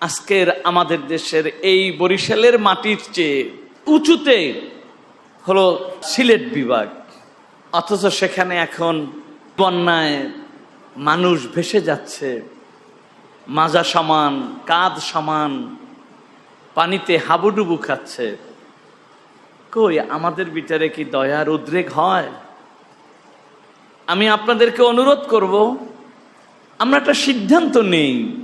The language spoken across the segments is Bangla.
আজকের আমাদের দেশের এই বরিশালের মাটির চেয়ে উঁচুতে হলো সিলেট বিভাগ। অথচ সেখানে এখন বন্যায় মানুষ ভেসে যাচ্ছে। মাজা সমান কাঁধ সমান, পানিতে হাবুডুবু খাচ্ছে। কই, আমাদের বিচারে কি দয়ার উদ্রেক হয়? আমি আপনাদেরকে অনুরোধ করব, আমরা একটা সিদ্ধান্ত নেই।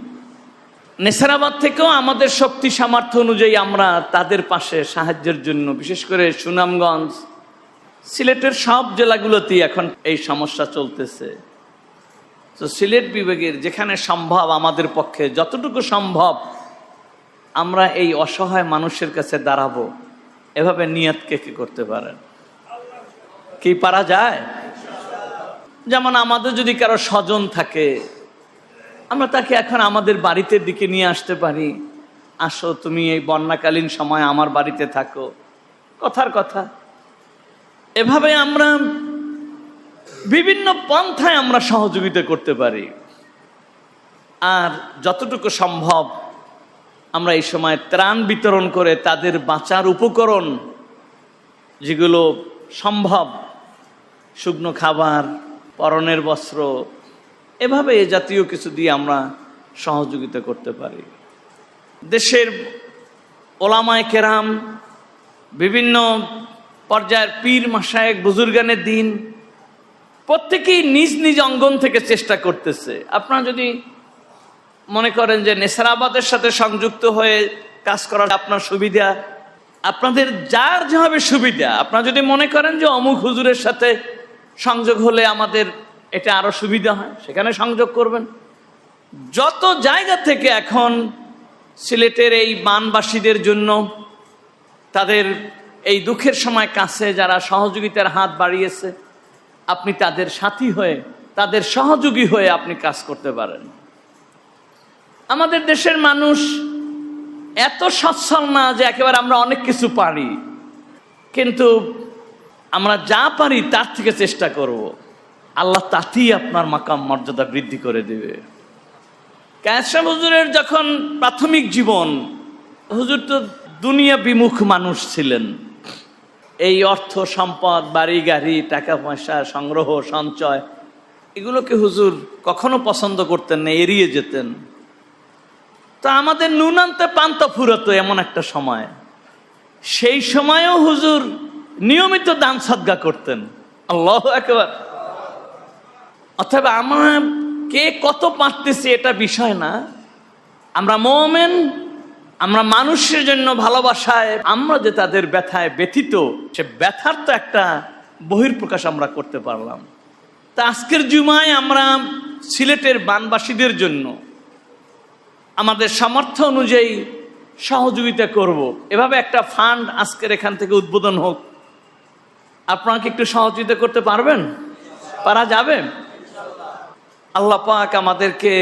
নেসারাবাদ থেকেও আমাদের শক্তি সামর্থ্য অনুযায়ী আমরা তাদের পাশে সাহায্যের জন্য, বিশেষ করে সুনামগঞ্জ, সিলেটের সব জেলাগুলোতেই এখন এই সমস্যা চলতেছে। তো সিলেট বিভাগের যেখানে সম্ভব আমাদের পক্ষে, যতটুকু সম্ভব আমরা এই অসহায় মানুষের কাছে দাঁড়াবো। এভাবে নিয়তকে কে করতে পারেন কি পারা যায়? যেমন আমাদের যদি কারও স্বজন থাকে আমরা তাকে এখন আমাদের বাড়িতে দিকে নিয়ে আসতে পারি। আসো, তুমি এই বন্যাকালীন সময় আমার বাড়িতে থাকো। কথার কথা। এভাবে আমরা বিভিন্ন পন্থায় আমরা সহযোগিতা করতে পারি। আর যতটুকু সম্ভব, আমরা এই সময় ত্রাণ বিতরণ করে তাদের বাঁচার উপকরণ, যেগুলো সম্ভব, শুকনো খাবার, পরনের বস্ত্র এভাবে এ জাতীয় কিছু দিয়ে আমরা সহযোগিতা করতে পারি। দেশের ওলামায় কেরাম, বিভিন্ন পর্যায়ের পীর মাসায়েক বুজুর্গানের দিন প্রত্যেকেই নিজ নিজ অঙ্গন থেকে চেষ্টা করতেছে। আপনারা যদি মনে করেন যে নেসারাবাদের সাথে সংযুক্ত হয়ে কাজ করার আপনার সুবিধা, আপনাদের যার যেভাবে সুবিধা, আপনারা যদি মনে করেন যে অমুক হুজুরের সাথে সংযোগ হলে আমাদের এটা আরও সুবিধা হয়, সেখানে সংযোগ করবেন। যত জায়গা থেকে এখন সিলেটের এই বানবাসীদের জন্য তাদের এই দুঃখের সময় কাছে যারা সহযোগিতার হাত বাড়িয়েছে, আপনি তাদের সাথী হয়ে, তাদের সহযোগী হয়ে আপনি কাজ করতে পারেন। আমাদের দেশের মানুষ এত সচ্ছল না যে একেবারে আমরা অনেক কিছু পারি, কিন্তু আমরা যা পারি তার থেকে চেষ্টা করব। আল্লাহ তাতেই আপনার মাকাম মর্যাদা বৃদ্ধি করে দেবে। ক্যাশাম হুজুরের যখন প্রাথমিক জীবন, হুজুর তো দুনিয়া বিমুখ মানুষ ছিলেন। এই অর্থ, সম্পদ, বাড়ি, গাড়ি টাকা পয়সা সংগ্রহ, সঞ্চয়, এগুলোকে হুজুর কখনো পছন্দ করতেন না, এড়িয়ে যেতেন। তো আমাদের নুনান্তে পান্তা ফুরতো এমন একটা সময়। সেই সময়েও হুজুর নিয়মিত দান সদ্গা করতেন। আল্লাহ একেবারে অথবা আমরা কে কত পারতেছি এটা বিষয় না। আমরা মোমেন, আমরা মানুষের জন্য ভালোবাসায়, আমরা যে তাদের ব্যথায় ব্যথিত, সে ব্যথার তো একটা বহির্প্রকাশ আমরা করতে পারলাম। তা আজকের জুমায় আমরা সিলেটের বানবাসীদের জন্য আমাদের সামর্থ্য অনুযায়ী সহযোগিতা করব। এভাবে একটা ফান্ড আজকের এখান থেকে উদ্বোধন হোক। আপনারা কি একটু সহযোগিতা করতে পারবেন? পারা যাবে? আল্লাহ পাক আমাদেরকে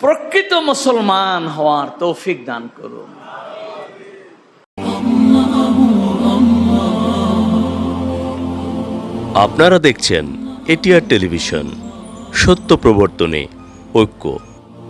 প্রকৃত মুসলমান হওয়ার তৌফিক দান করুন। আপনারা দেখছেন এটিআর টেলিভিশন, সত্য প্রবর্তনে ঐক্য।